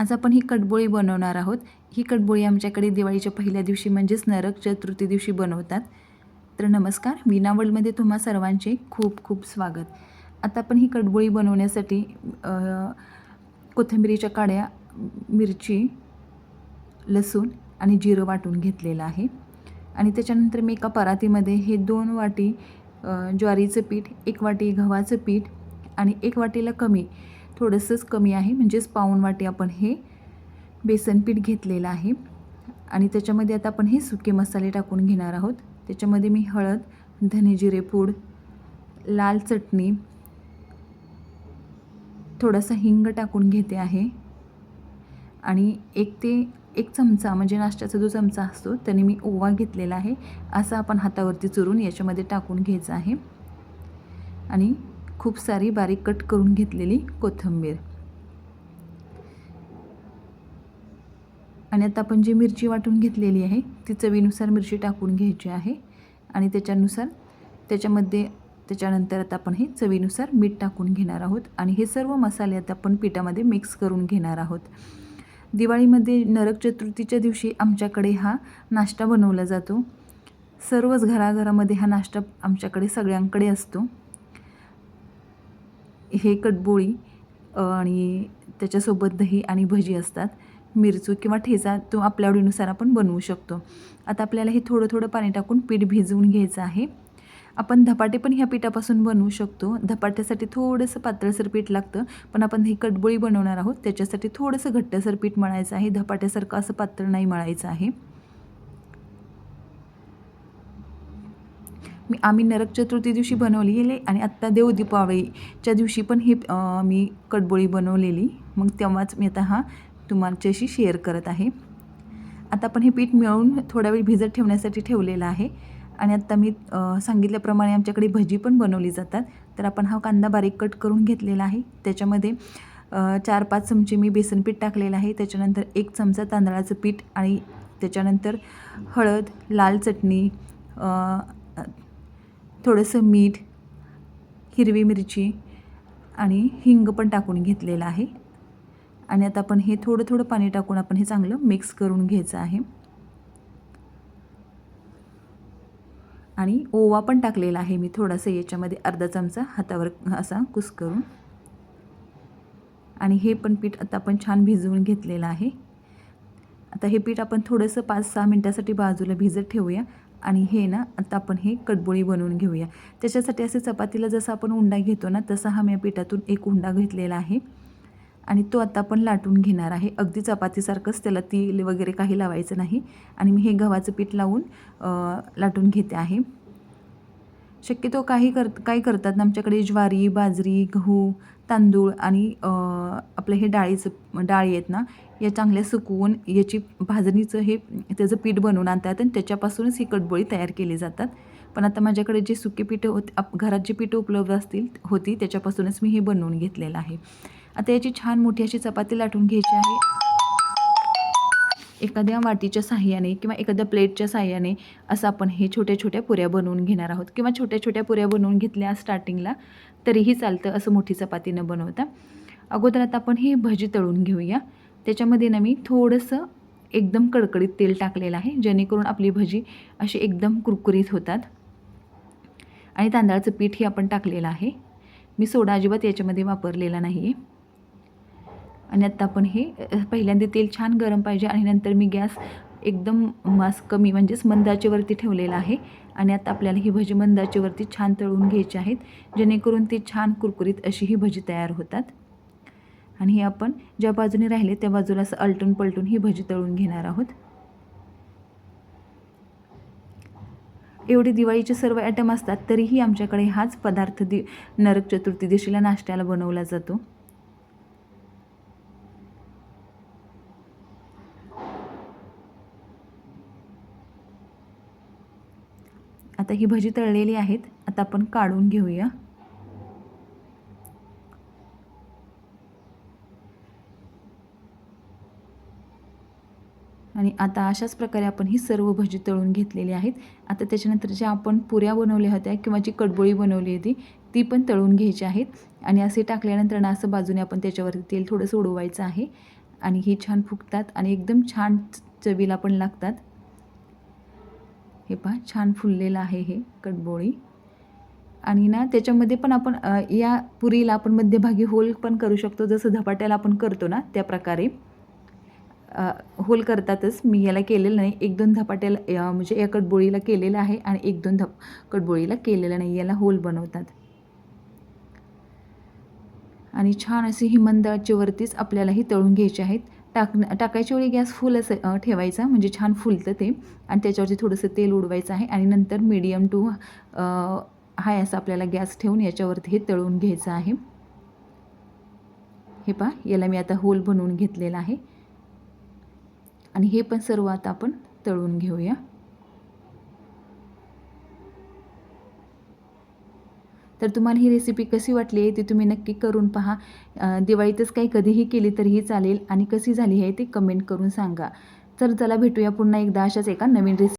आज आपण ही कटबोळी बनवणार आहोत. ही कटबोळी आमच्याकडे दिवाळीच्या पहिल्या दिवशी म्हणजेच नरक चतुर्थी दिवशी बनवतात. तर नमस्कार वीणा तुम्हा सर्वांचे खूप खूप स्वागत. आता आपण ही कटबोळी बनवण्यासाठी कोथिंबिरीच्या काड्या मिरची लसूण आणि जिरं वाटून घेतलेलं आहे. आणि त्याच्यानंतर मी एका परातीमध्ये हे दोन वाटी ज्वारीचं पीठ एक वाटी गव्हाचं पीठ आणि एक वाटीला कमी थोडंसंच कमी आहे म्हणजेच पाऊण वाटी आपण हे बेसन पीठ घेतलेलं आहे. आणि त्याच्यामध्ये आता आपण हे सुके मसाले टाकून घेणार आहोत. त्याच्यामध्ये मी हळद धने जिरे पूड लाल चटणी थोडासा हिंग टाकून घेते आहे. आणि एक ते एक चमचा म्हणजे नाश्त्याचा जो चमचा असतो त्याने मी ओवा घेतलेला आहे. असा आपण हातावरती चुरून याच्यामध्ये टाकून घ्यायचं आहे. आणि खूप सारी बारीक कट करून घेतलेली कोथिंबीर. आणि आता आपण जी मिरची वाटून घेतलेली आहे ती चवीनुसार मिरची टाकून घ्यायची आहे. आणि त्याच्यानुसार त्याच्यामध्ये त्याच्यानंतर आता आपण हे चवीनुसार मीठ टाकून घेणार आहोत. आणि हे सर्व मसाले आता आपण पिठामध्ये मिक्स करून घेणार आहोत. दिवाळीमध्ये नरक चतुर्थीच्या दिवशी आमच्याकडे हा नाश्ता बनवला जातो. सर्वच घराघरामध्ये हा नाश्ता आमच्याकडे सगळ्यांकडे असतो. हे कटबोळी आणि त्याच्यासोबत दही आणि भजी असतात. मिरचू किंवा ठेचा तो आपल्या आवडीनुसार आपण बनवू शकतो. आता आपल्याला हे थोडं थोडं पाणी टाकून पीठ भिजवून घ्यायचं आहे. आपण धपाटे पण ह्या पिठापासून बनवू शकतो. धपाट्यासाठी थोडंसं पातळसर पीठ लागतं पण आपण ही कटबोळी बनवणार आहोत. त्याच्यासाठी थोडंसं घट्टसर पीठ मळायचं आहे. धपाट्यासारखं असं पातळ नाही मळायचं आहे. मी आम्ही नरक चतुर्थी दिवशी बनवलेली आणि आत्ता देव दीपावळीच्या दिवशी पण हे मी कटबोळी बनवलेली. मग तेव्हाच मी आता हा तुमच्याशी शेअर करत आहे. आता आपण हे पीठ मिळवून थोडा वेळ भिजत ठेवण्यासाठी ठेवलेलं आहे. आणि आत्ता मी सांगितल्याप्रमाणे आमच्याकडे भजी पण बनवली जातात. तर आपण हा कांदा बारीक कट करून घेतलेला आहे. त्याच्यामध्ये चार पाच चमचे मी बेसन पीठ टाकलेलं आहे. त्याच्यानंतर एक चमचा तांदळाचं पीठ आणि त्याच्यानंतर हळद लाल चटणी थोडंसं मीठ हिरवी मिरची आणि हिंग पण टाकून घेतलेलं आहे. आणि आता आपण हे थोडं थोडं पाणी टाकून आपण हे चांगलं मिक्स करून घ्यायचं आहे. आणि ओवा पण टाकलेला आहे मी थोडासा याच्यामध्ये अर्धा चमचा हातावर असा कुस करून. आणि हे पण पीठ आता आपण छान भिजवून घेतलेलं आहे. आता हे पीठ आपण थोडंसं पाच सहा मिनटासाठी बाजूला भिजत ठेवूया. आणि हे ना आता आपण हे कटबोळी बनवून घेऊया. त्याच्यासाठी असे चपातीला जसं आपण उंडा घेतो ना तसा हा मी पिठातून एक उंडा घेतलेला आहे. आणि तो आता आपण लाटून घेणार आहे. अगदी चपातीसारखंच त्याला तेल वगैरे काही लावायचं नाही. आणि मी हे गव्हाचं पीठ लावून लाटून घेते आहे. शक्यतो काही कर काय करतात ना आमच्याकडे ज्वारी बाजरी गहू तांदूळ आणि आपलं हे डाळीचं डाळी आहेत ना या चांगल्या सुकवून याची भाजणीचं हे त्याचं पीठ बनवून आणतात आणि त्याच्यापासूनच ही कटबोळी तयार केली जातात. पण आता माझ्याकडे जे सुके पीठं होते आप घरात जी पीठं उपलब्ध असतील होती त्याच्यापासूनच मी हे बनवून घेतलेलं आहे. आता याची छान मोठी अशी चपाती लाटून घ्यायची आहे. एखाद्या वाटीच्या साह्याने किंवा एखाद्या प्लेटच्या साह्याने असं आपण हे छोट्या छोट्या पुऱ्या बनवून घेणार आहोत. किंवा छोट्या छोट्या पुऱ्या बनवून घेतल्या स्टार्टिंगला तरीही चालतं असं मोठी चपाती न बनवता. अगोदर आता आपण ही भजी तळून घेऊया. त्याच्यामध्ये ना मी थोडंसं एकदम कडकडीत तेल टाकलेलं आहे जेणेकरून आपली भजी अशी एकदम कुरकुरीत होतात. आणि तांदळाचं पीठही आपण टाकलेलं आहे. मी सोडा अजिबात याच्यामध्ये वापरलेला नाही आहे आणि आत्ता आपण हे पहिल्यांदा तेल छान गरम पाहिजे आणि नंतर मी गॅस एकदम मास कमी म्हणजेच मंदाचेवरती ठेवलेला आहे. आणि आता आपल्याला ही भजी मंदाचेवरती छान तळून घ्यायची आहेत जेणेकरून ती छान कुरकुरीत अशी ही भजी तयार होतात. आणि हे आपण ज्या बाजूने राहिले त्या बाजूला असं अलटून पलटून ही भजी तळून घेणार आहोत. एवढे दिवाळीचे सर्व आयटम असतात तरीही आमच्याकडे हाच पदार्थ दि नरक चतुर्थी दिवशीला नाश्त्याला बनवला जातो. आता ही भजी तळलेली आहेत. आता आपण काढून घेऊया. आणि आता अशाच प्रकारे आपण ही सर्व भजी तळून घेतलेली आहेत. आता त्याच्यानंतर ज्या आपण पुऱ्या बनवल्या होत्या किंवा जी कडबोळी बनवली होती ती पण तळून घ्यायची आहेत. आणि असे टाकल्यानंतर ना असं बाजूने आपण त्याच्यावरती तेल थोडंसं उडवायचं आहे. आणि ही छान फुगतात आणि एकदम छान चवीला पण लागतात. हे पहा छान फुललेलं आहे हे कटबोळी. आणि ना त्याच्यामध्ये पण आपण या पुरीला आपण मध्यभागी होल पण करू शकतो जसं धपाट्याला आपण करतो ना त्या प्रकारे. होल करतातच. मी याला केलेलं नाही. एक दोन धपाट्याला म्हणजे या कटबोळीला केलेलं आहे आणि एक दोन धप कटबोळीला केलेलं नाही. याला होल बनवतात. आणि छान अशी ही वरतीच आचेवरतीच आपल्याला ही तळून घ्यायचे आहेत. टाक टाकायच्या वेळी गॅस फुल असं ठेवायचा. म्हणजे छान फुलतं ते. आणि त्याच्यावरती थोडंसं तेल उडवायचं आहे. आणि नंतर मीडियम टू हाय असं आपल्याला गॅस ठेवून याच्यावरती हे तळून घ्यायचं आहे. हे पहा याला मी आता होल बनवून घेतलेला आहे. आणि हे पण सर्व आता आपण तळून घेऊया. तर तुम्हाला ही रेसिपी कशी वाटली आहे ती तुम्ही नक्की करून पहा. दिवाळीतच काही कधीही केली तरीही चालेल आणि कशी झाली आहे ते कमेंट करून सांगा. तर चला भेटूया पुन्हा एकदा अशाच एका नवीन रेसिपी